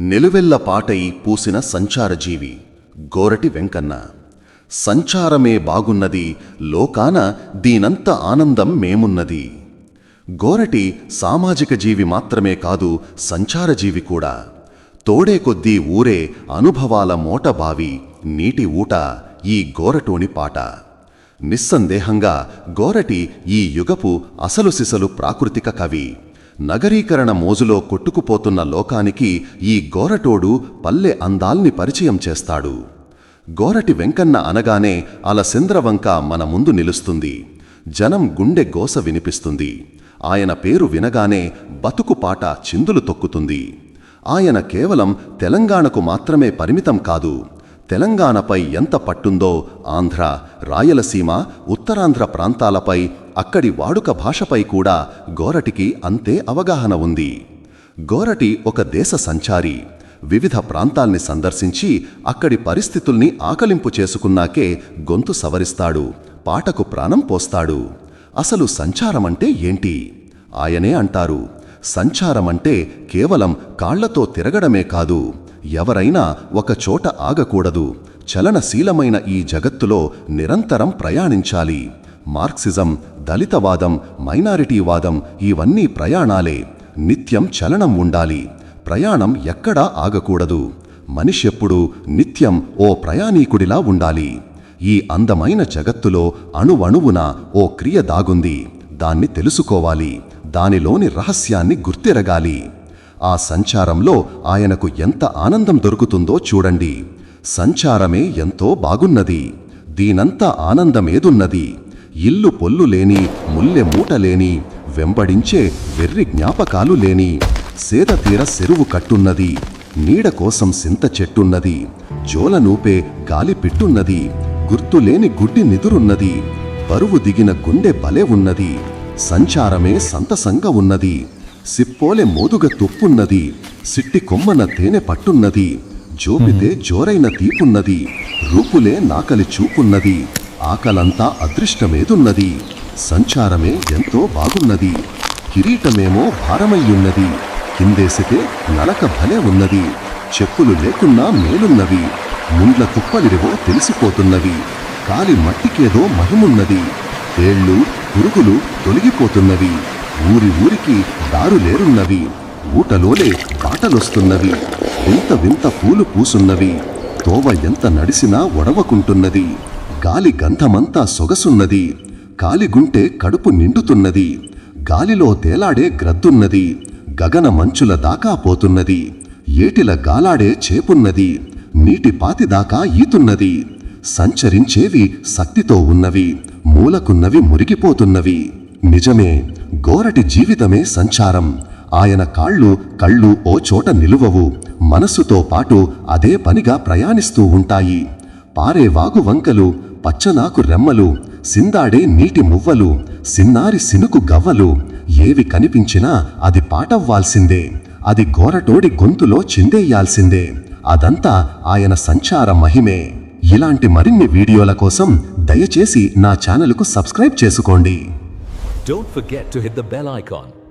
నిలువెల్ల పాటై పూసిన సంచారజీవి గోరటి వెంకన్న. సంచారమే బాగున్నది లోకాన దీనంత ఆనందం మేమున్నది. గోరటి సామాజిక జీవి మాత్రమే కాదు సంచారజీవి కూడా. తోడే కొద్దీ ఊరే అనుభవాల మోటబావి నీటి ఊట ఈ గోరటోని పాట. నిస్సందేహంగా గోరటి ఈ యుగపు అసలు సిసలు ప్రాకృతిక కవి. నగరీకరణ మోజులో కొట్టుకుపోతున్న లోకానికి ఈ గోరటోడు పల్లె అందాల్ని పరిచయం చేస్తాడు. గోరటి వెంకన్న అనగానే అలసింద్రవంక మన ముందు నిలుస్తుంది. జనం గుండె గోస వినిపిస్తుంది. ఆయన పేరు వినగానే బతుకు పాట చిందులు తొక్కుతుంది. ఆయన కేవలం తెలంగాణకు మాత్రమే పరిమితం కాదు. తెలంగాణపై ఎంత పట్టుందో ఆంధ్ర రాయలసీమ ఉత్తరాంధ్ర ప్రాంతాలపై అక్కడి వాడుక భాషపై కూడా గోరటికి అంతే అవగాహన ఉంది. గోరటి ఒక దేశ సంచారి. వివిధ ప్రాంతాల్ని సందర్శించి అక్కడి పరిస్థితుల్ని ఆకలింపు చేసుకున్నాకే గొంతు సవరిస్తాడు పాటకు ప్రాణం పోస్తాడు. అసలు సంచారమంటే ఏంటి? ఆయనే అంటారు సంచారమంటే కేవలం కాళ్ళతో తిరగడమే కాదు ఎవరైనా ఒకచోట ఆగకూడదు చలనశీలమైన ఈ జగత్తులో నిరంతరం ప్రయాణించాలి. మార్క్సిజం దళితవాదం మైనారిటీవాదం ఇవన్నీ ప్రయాణాలే. నిత్యం చలనం ఉండాలి. ప్రయాణం ఎక్కడా ఆగకూడదు. మనిషెప్పుడు నిత్యం ఓ ప్రయాణీకుడిలా ఉండాలి. ఈ అందమైన జగత్తులో అణువణువున ఓ క్రియ దాగుంది. దాన్ని తెలుసుకోవాలి. దానిలోని రహస్యాన్ని గుర్తిరగాలి. ఆ సంచారంలో ఆయనకు ఎంత ఆనందం దొరుకుతుందో చూడండి. సంచారమే ఎంతో బాగున్నది. దీనంత ఆనందమేదున్నది. ఇల్లు పొల్లు లేని ముల్లె మూట లేని వెంబడించే వెర్రి జ్ఞాపకాలు లేని సేద తీర సెరువు కట్టున్నది నీడ కోసం సింత చెట్టున్నది జోల నూపే గాలి పిట్టున్నది గుర్తులేని గుడ్డి నిదురున్నది బరువు దిగిన గుండె బలే ఉన్నది సంచారమే సంతసంగ ఉన్నది సిప్పోలె మోదుగ తుప్పున్నది సిట్టి కొమ్మన తేనె పట్టున్నది జోపితే జోరైన తీపున్నది రూపులే నాకలి చూపున్నది ఆకలంతా అదృష్టమేదున్నది. సంచారమే ఎంతో బాగున్నది. కిరీటమేమో భారమయ్యున్నది. కిందేసితే నలక భలే ఉన్నది. చెప్పులు లేకున్నా మేలున్నవి. ముండ్ల తుప్పలిరివో తెలిసిపోతున్నవి. కాలి మట్టికేదో మహిమున్నది. తేళ్ళు పురుగులు తొలగిపోతున్నవి. ఊరి ఊరికి దారులేరున్నవి ఊటలోలే బాటలొస్తున్నవి. వింత వింత పూలు పూసున్నవి. తోవ ఎంత నడిసినా ఒడవకుంటున్నది. గాలి గంధమంతా సొగసున్నది. కాలిగుంటే కడుపు నిండుతున్నది. గాలిలో తేలాడే గ్రద్దున్నది. గగన మంచుల దాకా పోతున్నది. ఏటిల గాలాడే చేపున్నది. నీటి పాతిదాకా ఈతున్నది. సంచరించేవి శక్తితో ఉన్నవి. మూలకున్నవి మురిగిపోతున్నవి. నిజమే గోరటి జీవితమే సంచారం. ఆయన కాళ్ళు కళ్ళు ఓ చోట నిలువవు. మనస్సుతో పాటు అదే పనిగా ప్రయాణిస్తూ ఉంటాయి. పారే వాగు వంకలు పచ్చనాకు రెమ్మలు సిందాడే నీటి మువ్వలు సిన్నారి సినుకు గవ్వలు. ఏవి కనిపించినా అది పాటవ్వాల్సిందే. అది గోరటోడి గొంతులో చిందేయాల్సిందే అదంతా ఆయన సంచార మహిమే. ఇలాంటి మరిన్ని వీడియోల కోసం దయచేసి నా ఛానల్కు సబ్స్క్రైబ్ చేసుకోండి. Don't forget to hit the bell icon.